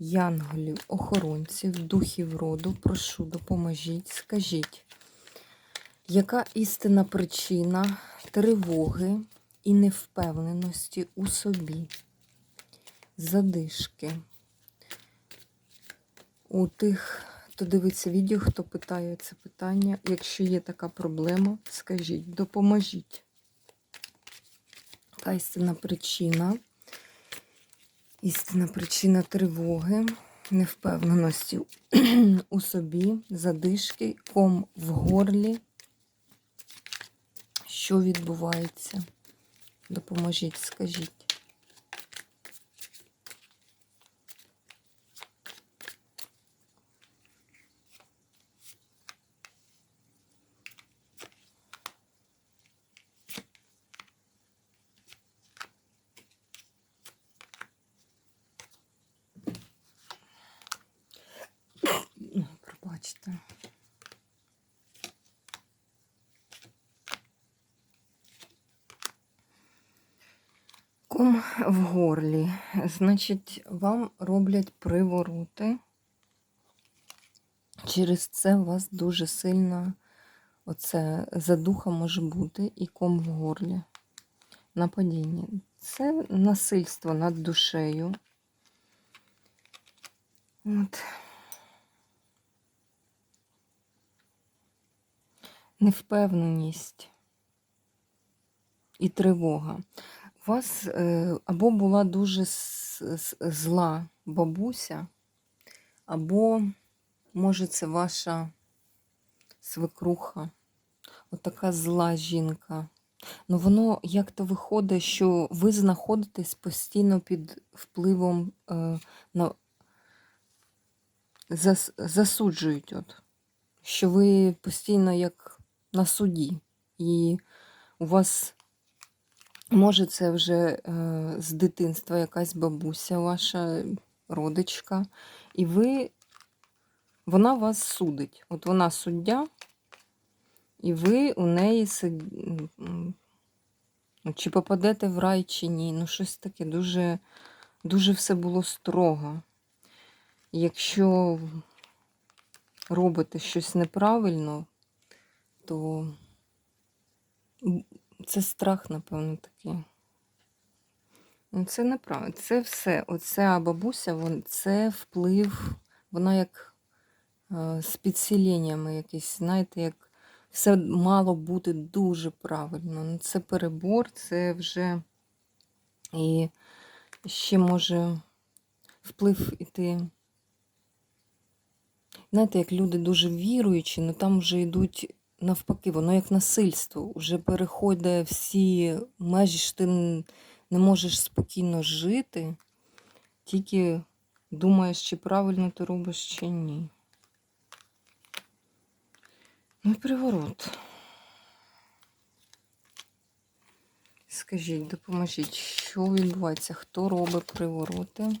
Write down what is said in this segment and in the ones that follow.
янголів, охоронців, духів роду, прошу, допоможіть, скажіть, яка істинна причина тривоги і невпевненості у собі, задишки? У тих, хто дивиться відео, хто питає це питання, якщо є така проблема, скажіть, допоможіть. Яка істинна причина? Істинна причина тривоги, невпевненості у собі, задишки, ком в горлі. Що відбувається? Допоможіть, скажіть. Ком в горлі. Значить, вам роблять привороти. Через це у вас дуже сильно оце задуха може бути і ком в горлі. Нападіння. Це насильство над душею. От. невпевненість і тривога. У вас е, або була дуже зла бабуся, або, може, це ваша свекруха, отака зла жінка. Ну, воно як-то виходить, що ви знаходитесь постійно під впливом е, на зас, засуджують, от, що ви постійно як на суді. І у вас, може, це вже е, з дитинства якась бабуся, ваша родичка, і ви, вона вас судить. От вона суддя, і ви у неї сид... чи попадете в рай, чи ні. Ну, щось таке дуже, дуже все було строго. Якщо робите щось неправильно, то це страх, напевно, такий. Ну, Це неправильно. Це все. Оця бабуся, вон, це вплив, вона як е, з підсіленнями якісь, знаєте, як все мало бути дуже правильно. Ну, це перебор, це вже і ще може вплив іти. Знаєте, як люди дуже віруючі, ну там вже йдуть навпаки, воно як насильство. Вже переходить всі межі, що ти не можеш спокійно жити, тільки думаєш, чи правильно ти робиш, чи ні. Ну і приворот. Скажіть, допоможіть, що відбувається? Хто робить привороти?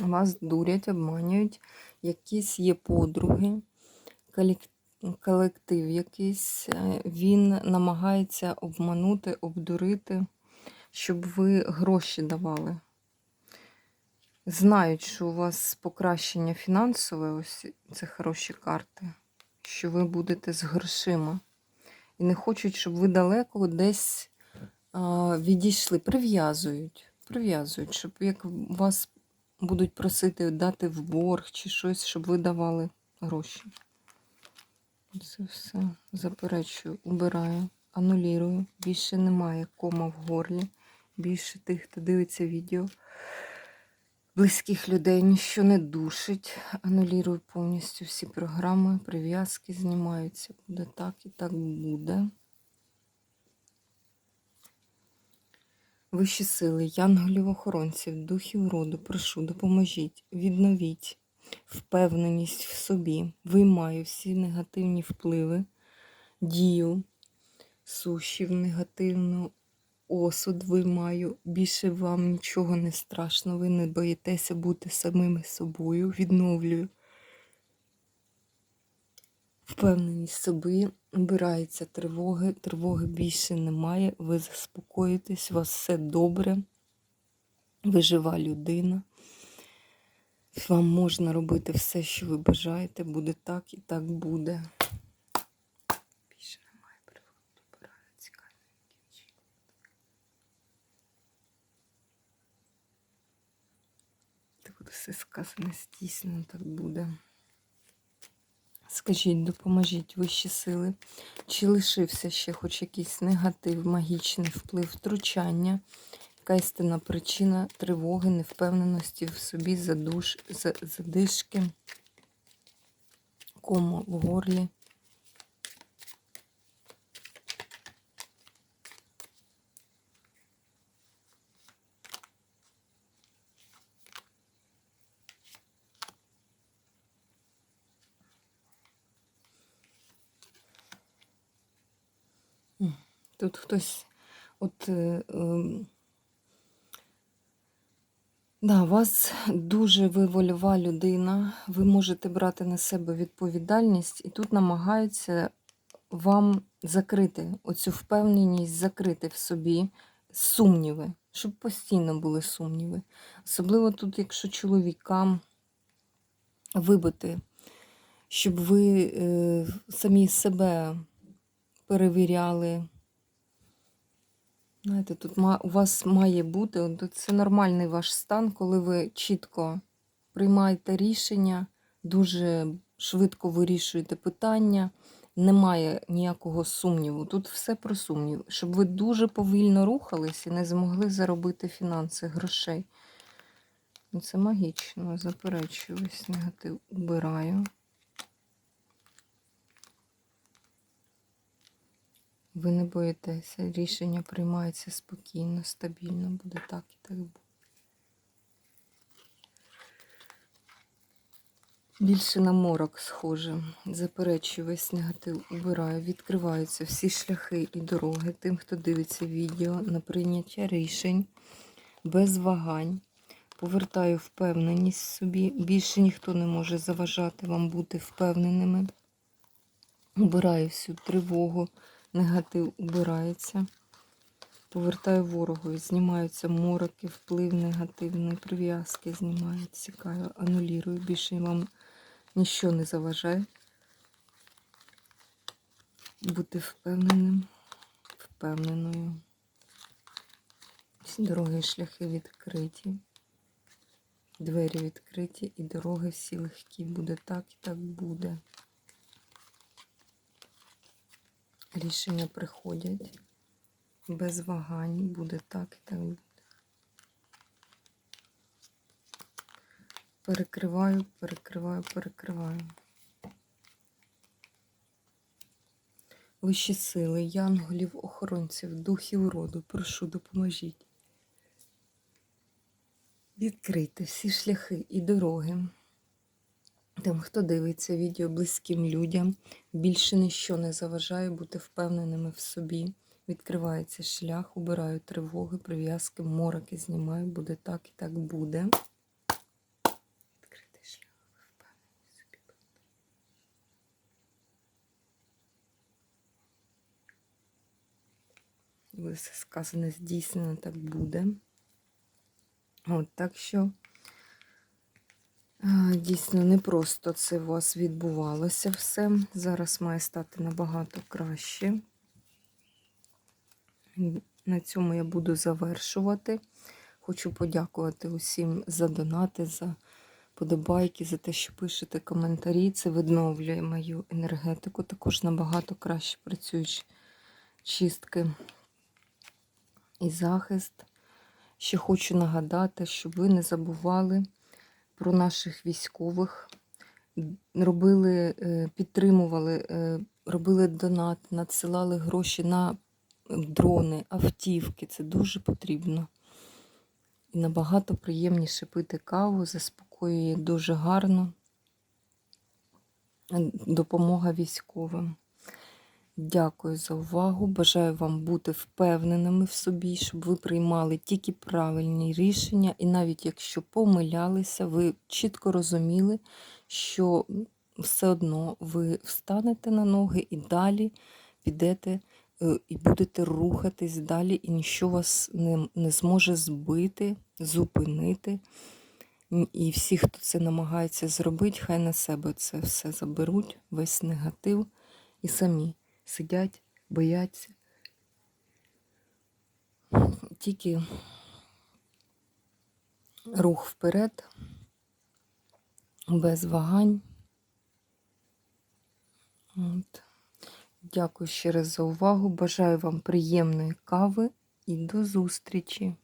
Вас дурять, обманюють, якісь є подруги, колектив якийсь. е, Він намагається обманути, обдурити, щоб ви гроші давали. Знають, що у вас покращення фінансове, ось це хороші карти, що ви будете з грошима. І не хочуть, щоб ви далеко десь а, відійшли. Прив'язують. Прив'язують, щоб як вас будуть просити дати в борг чи щось, щоб ви давали гроші. Це все заперечую, убираю, анулірую. Більше немає кома в горлі. Більше тих, хто дивиться відео. близьких людей ніщо не душить. Анулірую повністю всі програми, прив'язки знімаються. Буде так і так буде. Вищі сили, янголів охоронців, духів роду, прошу, допоможіть, відновіть впевненість в собі, виймаю всі негативні впливи, дію, суші в негативну осуд виймаю. Більше вам нічого не страшно, ви не боїтеся бути самими собою, відновлюю. Впевненість собі, обирається тривоги, тривоги більше немає, ви заспокоїтесь, у вас все добре, ви жива людина. Вам можна робити все, що ви бажаєте, буде так і так буде. Більше немає приводу, обираю все сказане, здійснено, так буде. Скажіть, допоможіть вищі сили, чи лишився ще хоч якийсь негатив, магічний вплив, втручання, яка істинна причина тривоги, невпевненості в собі, задуш, задишки, кому в горлі. Тут хтось, от, е, ем, да, вас дуже ви вольова людина, ви можете брати на себе відповідальність, і тут намагаються вам закрити оцю впевненість, закрити в собі сумніви, щоб постійно були сумніви. Особливо тут, якщо чоловікам вибити, щоб ви е, самі себе перевіряли. Знаєте, тут у вас має бути, от це нормальний ваш стан, коли ви чітко приймаєте рішення, дуже швидко вирішуєте питання, немає ніякого сумніву. Тут все про сумнів, щоб ви дуже повільно рухались і не змогли заробити фінанси, грошей. Ну, Це магічно, заперечую, весь негатив убираю. Ви не боїтеся, рішення приймається спокійно, стабільно, буде так і так буде. Більше на морок схоже. Заперечую весь негатив, убираю, відкриваються всі шляхи і дороги тим, хто дивиться відео на прийняття рішень без вагань. Повертаю впевненість собі. Більше ніхто не може заважати вам бути впевненими. Убираю всю тривогу, негатив убирається. Повертаю ворогу, знімаються мороки, вплив негативний, прив'язки знімають, цікаю, анулірую. Більше вам нічого не заважає. Бути впевненим, впевненою. Всі дороги і шляхи відкриті. Двері відкриті і дороги всі легкі. Буде так і так буде. Рішення приходять без вагань, буде так і так буде. Перекриваю, перекриваю, перекриваю. Вищі сили, янголів, охоронців, духів роду, прошу, допоможіть. Відкрити всі шляхи і дороги. Тим, хто дивиться відео близьким людям, більше ніщо не заважає бути впевненими в собі. Відкривається шлях, убираю тривоги, прив'язки, мороки знімаю, буде так і так буде. Відкритий шлях, ви впевнені в собі. Буде все сказане, здійснено, так буде. От так що. Дійсно, не просто це у вас відбувалося все. Зараз має стати набагато краще. На цьому я буду завершувати. Хочу подякувати усім за донати, за подобайки, за те, що пишете коментарі. Це відновлює мою енергетику. Також набагато краще працюють чистки і захист. Ще хочу нагадати, щоб ви не забували про наших військових, робили, е, підтримували, е, робили донат, надсилали гроші на дрони, автівки. Це дуже потрібно. І набагато приємніше пити каву, заспокоює дуже гарно. Допомога військовим. Дякую за увагу. Бажаю вам бути впевненими в собі, щоб ви приймали тільки правильні рішення, і навіть якщо помилялися, ви чітко розуміли, що все одно ви встанете на ноги і далі підете е, і будете рухатись далі, і нічого вас не, не зможе збити, зупинити. І всі, хто це намагається зробити, хай на себе це все заберуть, весь негатив, і самі сидять, бояться. Тільки рух вперед, без вагань. От. Дякую ще раз за увагу. Бажаю вам приємної кави і до зустрічі!